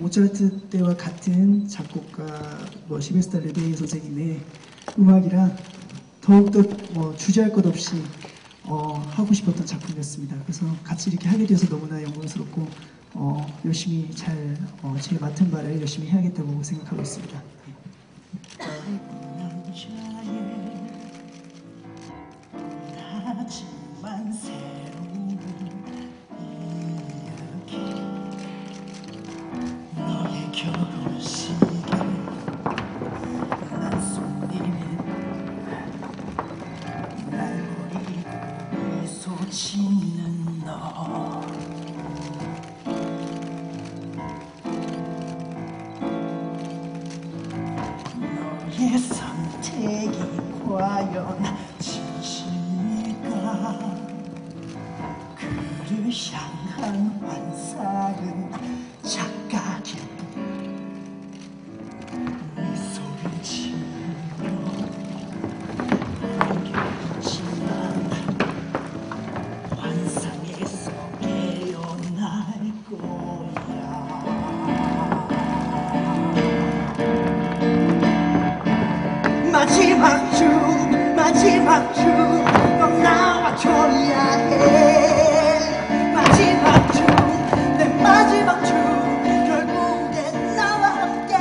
모차르트 때와 같은 작곡가 뭐 시베스타 레베이 선생님의 음악이라 더욱더 뭐 주저할 것 없이 어, 하고 싶었던 작품이었습니다. 그래서 같이 이렇게 하게 돼서 너무나 영광스럽고 어, 열심히 잘제 맡은 바를 열심히 해야겠다고 생각하고 있습니다. 짓는 너. 너의 선택이 과연 진심일까? 그를 향한 마지막 주 마지막 주넌 나와 줘야 해 마지막 주내 마지막 주 결국엔 나와 함께.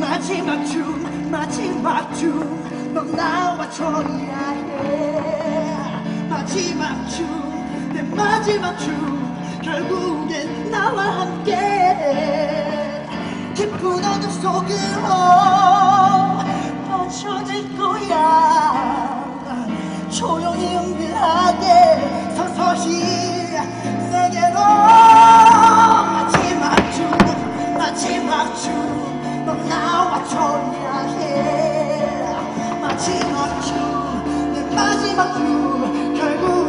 마지막 주 마지막 주넌 나와 줘야 해 마지막 주내 마지막 주 결국엔 나와 함께. 깊은 어둠 속으로 빠져들 거야 마지막 춤 내 마지막 춤 결국